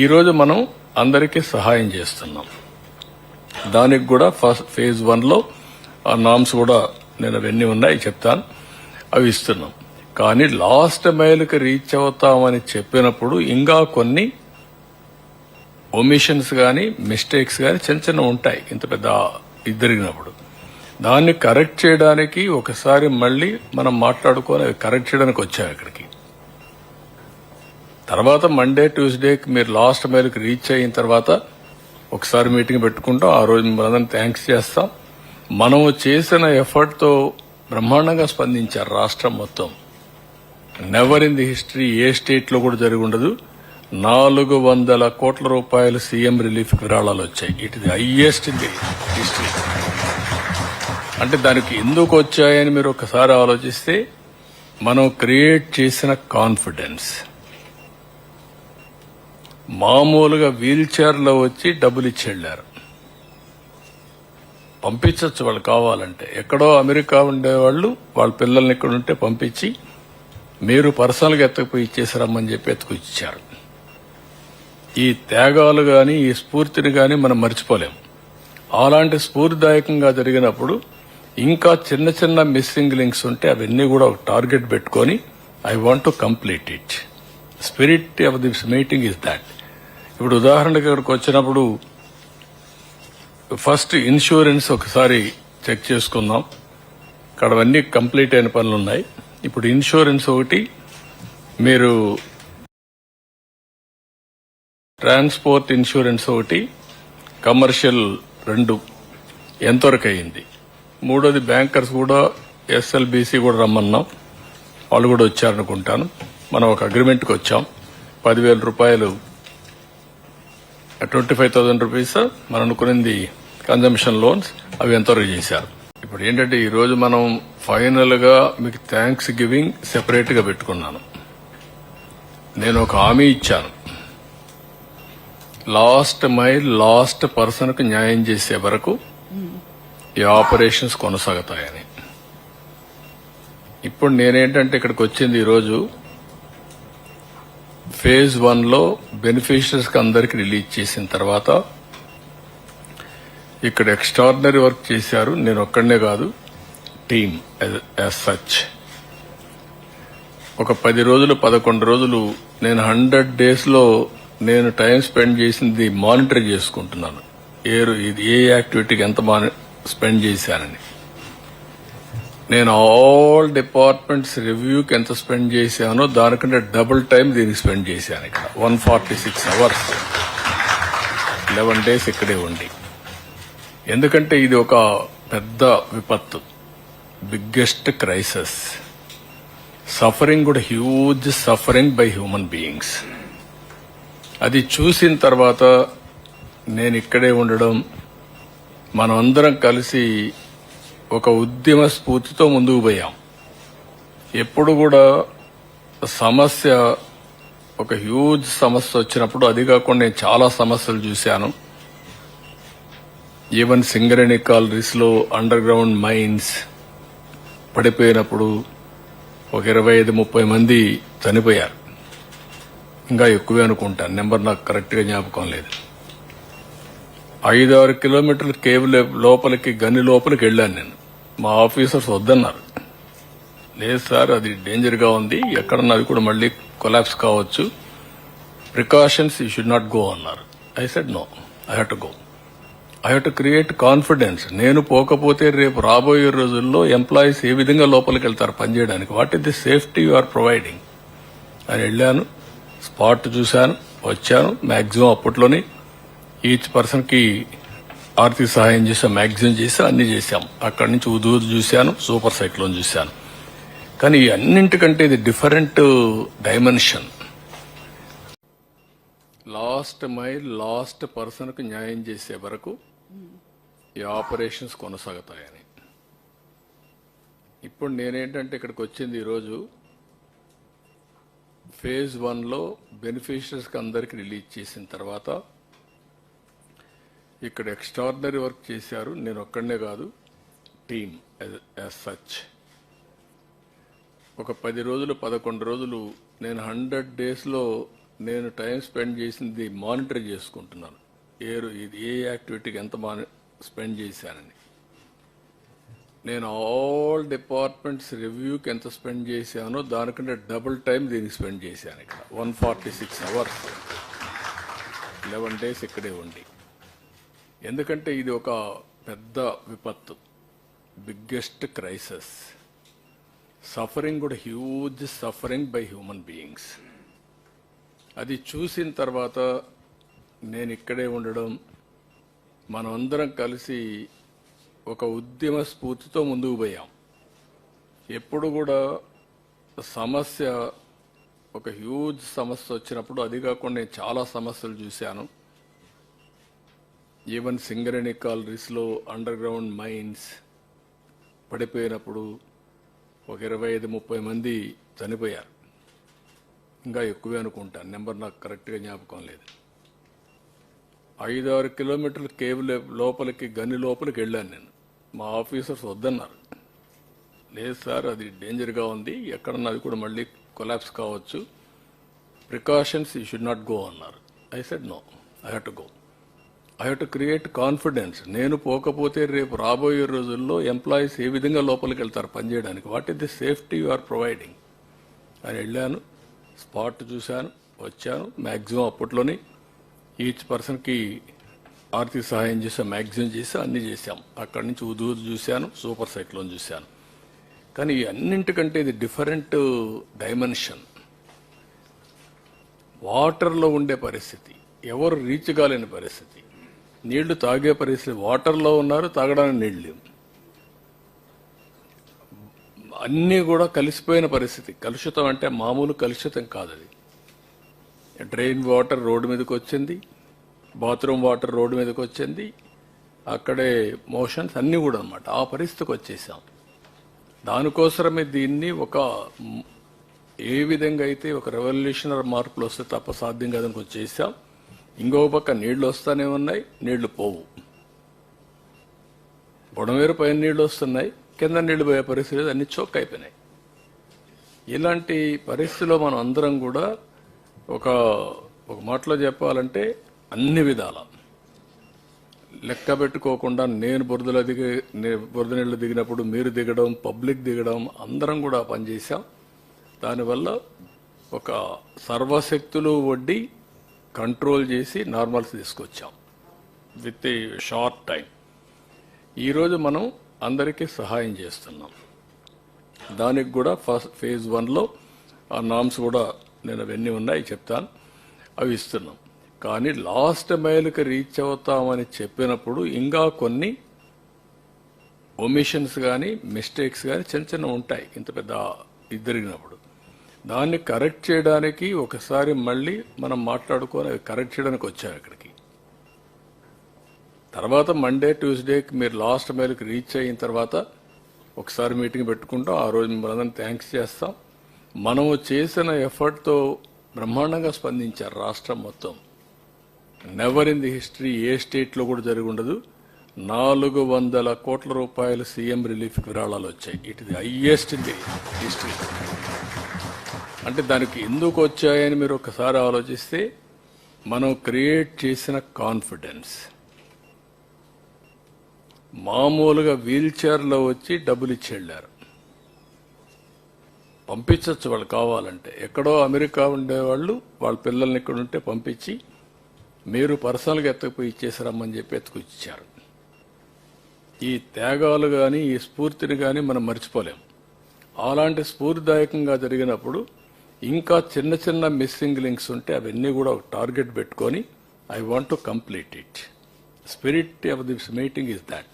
ఈరోజు మనం అందరికీ సహాయం చేస్తున్నాం. దానికి కూడా ఫస్ట్ ఫేజ్ వన్లో ఆ నామ్స్ కూడా నేను అవన్నీ ఉన్నాయి చెప్తాను. అవి ఇస్తున్నాం. కానీ లాస్ట్ మైల్కి రీచ్ అవుతామని చెప్పినప్పుడు ఇంకా కొన్ని ఒమిషన్స్ కానీ మిస్టేక్స్ కానీ చిన్న చిన్న ఉంటాయి ఇంత పెద్ద ఇది జరిగినప్పుడు దాన్ని కరెక్ట్ చేయడానికి ఒకసారి మళ్ళీ మనం మాట్లాడుకొని కరెక్ట్ చేయడానికి వచ్చాం ఇక్కడికి. తర్వాత మండే ట్యూస్డేకి మీరు లాస్ట్ మైల్కి రీచ్ అయిన తర్వాత ఒకసారి మీటింగ్ పెట్టుకుంటాం. ఆ రోజు మనందరం థ్యాంక్స్ చేస్తాం. మనం చేసిన ఎఫర్ట్తో బ్రహ్మాండంగా స్పందించారు రాష్ట్రం మొత్తం. నెవర్ ఇన్ ది హిస్టరీ ఏ స్టేట్లో కూడా జరిగి ఉండదు. నాలుగు వందల కోట్ల రూపాయలు సీఎం రిలీఫ్ విరాళాలు వచ్చాయి. It is highest in the history అంటే దానికి ఎందుకు వచ్చాయని మీరు ఒకసారి ఆలోచిస్తే మనం క్రియేట్ చేసిన కాన్ఫిడెన్స్ మామూలుగా వీల్ చైర్లో వచ్చి డబ్బులు ఇచ్చి వెళ్ళారు పంపించవచ్చు వాళ్ళు కావాలంటే. ఎక్కడో అమెరికా ఉండేవాళ్ళు వాళ్ళ పిల్లల్ని ఇక్కడ ఉంటే పంపించి మీరు పర్సనల్గా ఎత్తకపోయి ఇచ్చేసి రమ్మని చెప్పి ఎత్తుకు ఇచ్చారు. ఈ త్యాగాలు కానీ ఈ స్ఫూర్తిని కానీ మనం మర్చిపోలేం అలాంటి స్ఫూర్తిదాయకంగా జరిగినప్పుడు ఇంకా చిన్న చిన్న మిస్సింగ్ లింక్స్ ఉంటే అవన్నీ కూడా ఒక టార్గెట్ పెట్టుకొని I want to complete it. Spirit of this meeting is that. ఇప్పుడు ఉదాహరణకి ఇక్కడికి వచ్చినప్పుడు ఫస్ట్ ఇన్సూరెన్స్ ఒకసారి చెక్ చేసుకుందాం. ఇక్కడ అవన్నీ కంప్లీట్ అయిన పనులు ఉన్నాయి. ఇప్పుడు ఇన్సూరెన్స్ ఒకటి మీరు ట్రాన్స్పోర్ట్ ఇన్సూరెన్స్ ఒకటి కమర్షియల్ రెండు ఎంతవరకు అయింది మూడోది బ్యాంకర్స్ కూడా ఎస్ఎల్బిసి కూడా రమ్మన్నాం. వాళ్ళు కూడా వచ్చారనుకుంటాను. మనం ఒక అగ్రిమెంట్కి వచ్చాం. పదివేల రూపాయలు ట్వంటీ ఫైవ్ థౌసండ్ రూపీస్ మనం అనుకున్నది కన్జంప్షన్ లోన్స్ అవి ఎంతవరకు చేశారు. ఇప్పుడు ఏంటంటే ఈ రోజు మనం ఫైనల్గా మీకు థ్యాంక్స్ గివింగ్ సెపరేట్గా పెట్టుకున్నాను. నేను ఒక హామీ ఇచ్చాను. లాస్ట్ మైల్ లాస్ట్ పర్సన్కు న్యాయం చేసే వరకు ఈ ఆపరేషన్స్ కొనసాగుతాయని. ఇప్పుడు నేనేంటంటే ఇక్కడికి వచ్చింది ఈరోజు ఫేజ్ వన్లో లో అందరికీ అందరికి రిలీజ్ చేసిన తర్వాత ఇక్కడ ఎక్స్ట్రాడినరీ వర్క్ చేశారు. నేను ఒక్కడనే కాదు టీమ్ యాజ్ సచ్ ఒక పది రోజులు పదకొండు రోజులు నేను హండ్రెడ్ డేస్లో నేను టైం స్పెండ్ చేసింది మానిటర్ చేసుకుంటున్నాను. ఏ రో- ఇది ఏ యాక్టివిటీకి ఎంత స్పెండ్ చేశానని. నేను ఆల్ డిపార్ట్మెంట్స్ రివ్యూకి ఎంత స్పెండ్ చేశానో దానికంటే డబుల్ టైం దీనికి స్పెండ్ చేశాను ఇక్కడ. One forty six hours eleven days ఇక్కడే ఉండి. ఎందుకంటే ఇది ఒక పెద్ద విపత్తు. బిగ్గెస్ట్ క్రైసిస్ సఫరింగ్ కూడా huge suffering by human beings అది చూసిన తర్వాత నేను ఇక్కడే ఉండడం మనమందరం కలిసి ఒక ఉద్యమ స్ఫూర్తితో ముందుకు పోయాం. ఎప్పుడు కూడా సమస్య ఒక హ్యూజ్ సమస్య వచ్చినప్పుడు అది కాకుండా నేను చాలా సమస్యలు చూశాను. ఈవెన్ సింగరేణి కాలరీస్లో అండర్ గ్రౌండ్ మైన్స్ పడిపోయినప్పుడు ఒక ఇరవై ఐదు ముప్పై మంది చనిపోయారు. ఇంకా ఎక్కువే అనుకుంటాను. నెంబర్ నాకు కరెక్ట్గా జ్ఞాపకం లేదు. ఐదు ఆరు కిలోమీటర్ల కేబుల్ లోపలికి గని లోపలికి వెళ్ళాను నేను. మా ఆఫీసర్స్ వద్దన్నారు. లేదు సార్ అది డేంజర్గా ఉంది. ఎక్కడన్నా అది కూడా మళ్ళీ కొలాప్స్ కావచ్చు. Precautions you should not go అన్నారు. I said no I have to go I have to create confidence నేను పోకపోతే రేపు రాబోయే రోజుల్లో ఎంప్లాయీస్ ఏ విధంగా లోపలికి వెళ్తారు పనిచేయడానికి what is the safety you are providing అని వెళ్ళాను. స్పాట్ చూశాను. వచ్చాను. మ్యాక్సిమం అప్పట్లోనే ఈచ్ పర్సన్కి ఆర్థిక సహాయం చేసాం మ్యాగజైన్ చేసాం అన్ని చేశాం. అక్కడి నుంచి ఉదూరు చూశాను సూపర్ సైక్లోన్ చూశాను. కానీ అన్నింటికంటే ఇది different dimension. Last mile last పర్సన్కు న్యాయం చేసే వరకు ఈ ఆపరేషన్స్ కొనసాగుతాయని. ఇప్పుడు నేనేంటంటే ఇక్కడికి వచ్చింది ఈరోజు ఫేజ్ వన్లో బెనిఫిషరీస్కి అందరికీ రిలీజ్ చేసిన తర్వాత ఇక్కడ ఎక్స్ట్రాడినరీ వర్క్ చేశారు. నేను ఒక్కడనే కాదు టీమ్ యాజ్ సచ్ ఒక పది రోజులు పదకొండు రోజులు నేను హండ్రెడ్ డేస్లో నేను టైం స్పెండ్ చేసింది మానిటర్ చేసుకుంటున్నాను. ఏ ఇది ఏ యాక్టివిటీకి ఎంత మాని స్పెండ్ చేశానని. నేను ఆల్ డిపార్ట్మెంట్స్ రివ్యూకి ఎంత స్పెండ్ చేశానో దానికంటే డబుల్ టైం దీనికి స్పెండ్ చేశాను ఇక్కడ. One forty six hours eleven days ఇక్కడే ఉండి. ఎందుకంటే ఇది ఒక పెద్ద విపత్తు. బిగ్గెస్ట్ క్రైసిస్ సఫరింగ్ కూడా huge suffering by human beings అది చూసిన తర్వాత నేను ఇక్కడే ఉండడం మనమందరం కలిసి ఒక ఉద్యమ స్ఫూర్తితో ముందుకు పోయాం. ఎప్పుడు కూడా సమస్య ఒక హ్యూజ్ సమస్య వచ్చినప్పుడు అది కాకుండా నేను చాలా సమస్యలు చూశాను. ఈవెన్ సింగరేణి కాలరీస్లో అండర్ గ్రౌండ్ మైన్స్ పడిపోయినప్పుడు ఒక ఇరవై ఐదు ముప్పై మంది చనిపోయారు. ఇంకా ఎక్కువే అనుకుంటాను. నెంబర్ నాకు కరెక్ట్గా జ్ఞాపకం లేదు. ఐదు ఆరు కిలోమీటర్ల కేబుల్ లోపలికి గని లోపలికి వెళ్ళాను నేను. మా ఆఫీసర్స్ వద్దన్నారు. లేదు సార్ అది డేంజర్గా ఉంది. ఎక్కడన్నా అది కూడా మళ్ళీ కొలాప్స్ కావచ్చు. Precautions you should not go అన్నారు. I said no I have to go I have to create confidence నేను పోకపోతే రేపు రాబోయే రోజుల్లో ఎంప్లాయీస్ ఏ విధంగా లోపలికి వెళ్తారు పనిచేయడానికి what is the safety you are providing అని వెళ్ళాను స్పాట్ చూశాను వచ్చాను. మ్యాక్సిమం అప్పట్లోనే ఈచ్ పర్సన్కి ఆర్థిక సహాయం చేసాం మ్యాక్సిమం చేసి అన్నీ చేశాం. అక్కడి నుంచి ఉదూరు చూశాను సూపర్ సైక్లోన్ చూశాను. కానీ ఈ అన్నింటికంటే ఇది డిఫరెంట్ డైమెన్షన్ వాటర్లో ఉండే పరిస్థితి ఎవరు రీచ్ కాలేని పరిస్థితి నీళ్ళు తాగే పరిస్థితి. వాటర్లో ఉన్నారు తాగడానికి నీళ్ళు లేవు. అన్నీ కూడా కలిసిపోయిన పరిస్థితి. కలుషితం అంటే మామూలు కలుషితం కాదు అది. డ్రైన్ వాటర్ రోడ్డు మీదకి వచ్చింది బాత్రూమ్ వాటర్ రోడ్డు మీదకి వచ్చింది అక్కడే మోషన్స్ అన్నీ కూడా అనమాట ఆ పరిస్థితికి వచ్చేసాం. దానికోసమే దీన్ని ఒక ఏ విధంగా అయితే ఒక రెవల్యూషనరీ మార్పులు వస్తే తప్ప సాధ్యం కాదని వచ్చేసాం ఇంకో పక్క నీళ్ళు వస్తానే ఉన్నాయి నీళ్ళు పోవు. బుడమేరు పైన నీళ్ళు వస్తున్నాయి కింద నీళ్ళు పోయే పరిస్థితి అన్ని చోక్ అయిపోయినాయి ఇలాంటి పరిస్థితిలో మనం అందరం కూడా ఒక ఒక మాటలో చెప్పాలంటే అన్ని విధాల. లెక్క పెట్టుకోకుండా నేను బురదలో దిగి బురద నీళ్ళు దిగినప్పుడు మీరు దిగడం పబ్లిక్ దిగడం అందరం కూడా పనిచేశాం దానివల్ల ఒక సర్వశక్తులు వడ్డీ కంట్రోల్ చేసి నార్మల్స్ తీసుకొచ్చాం. With a short time. ఈరోజు మనం అందరికీ సహాయం చేస్తున్నాం. దానికి కూడా ఫస్ట్ ఫేజ్ వన్లో ఆ నామ్స్ కూడా నేను అవన్నీ ఉన్నాయి చెప్తాను. అవి ఇస్తున్నాం. కానీ లాస్ట్ మైల్కి రీచ్ అవుతామని చెప్పినప్పుడు ఇంకా కొన్ని ఒమిషన్స్ కానీ మిస్టేక్స్ కానీ చిన్న చిన్న ఉంటాయి. ఇంత పెద్ద ఇది జరిగినప్పుడు దాన్ని కరెక్ట్ చేయడానికి ఒకసారి మళ్ళీ మనం మాట్లాడుకొని అవి కరెక్ట్ చేయడానికి వచ్చాం ఇక్కడికి. తర్వాత మండే ట్యూస్డేకి మీరు లాస్ట్ మైల్కి రీచ్ అయిన తర్వాత ఒకసారి మీటింగ్ పెట్టుకుంటాం. ఆ రోజు మిమ్మల్ని థ్యాంక్స్ చేస్తాం. మనము చేసిన ఎఫర్ట్తో బ్రహ్మాండంగా స్పందించారు రాష్ట్రం మొత్తం. నెవర్ ఇన్ ది హిస్టరీ ఏ స్టేట్లో కూడా జరిగి ఉండదు. నాలుగు వందల కోట్ల రూపాయలు సీఎం రిలీఫ్ విరాళాలు వచ్చాయి. ఇట్ ఇది హయ్యెస్ట్ ఇన్ ది హిస్టరీ అంటే దానికి ఎందుకు వచ్చాయని మీరు ఒకసారి ఆలోచిస్తే మనం క్రియేట్ చేసిన కాన్ఫిడెన్స్. మామూలుగా వీల్ చైర్లో వచ్చి డబ్బులు ఇచ్చి వెళ్ళారు పంపించవచ్చు వాళ్ళు కావాలంటే. ఎక్కడో అమెరికా ఉండేవాళ్ళు వాళ్ళ పిల్లల్ని ఇక్కడ ఉంటే పంపించి మీరు పర్సనల్గా ఎత్తకపోయి ఇచ్చేసారమ్మని చెప్పి ఎత్తుకొచ్చారు. ఈ త్యాగాలు కానీ ఈ స్ఫూర్తిని కానీ మనం మర్చిపోలేం. అలాంటి స్ఫూర్తిదాయకంగా జరిగినప్పుడు ఇంకా చిన్న చిన్న మిస్సింగ్ లింక్స్ ఉంటే అవన్నీ కూడా ఒక టార్గెట్ పెట్టుకొని I want to complete it spirit of this meeting is that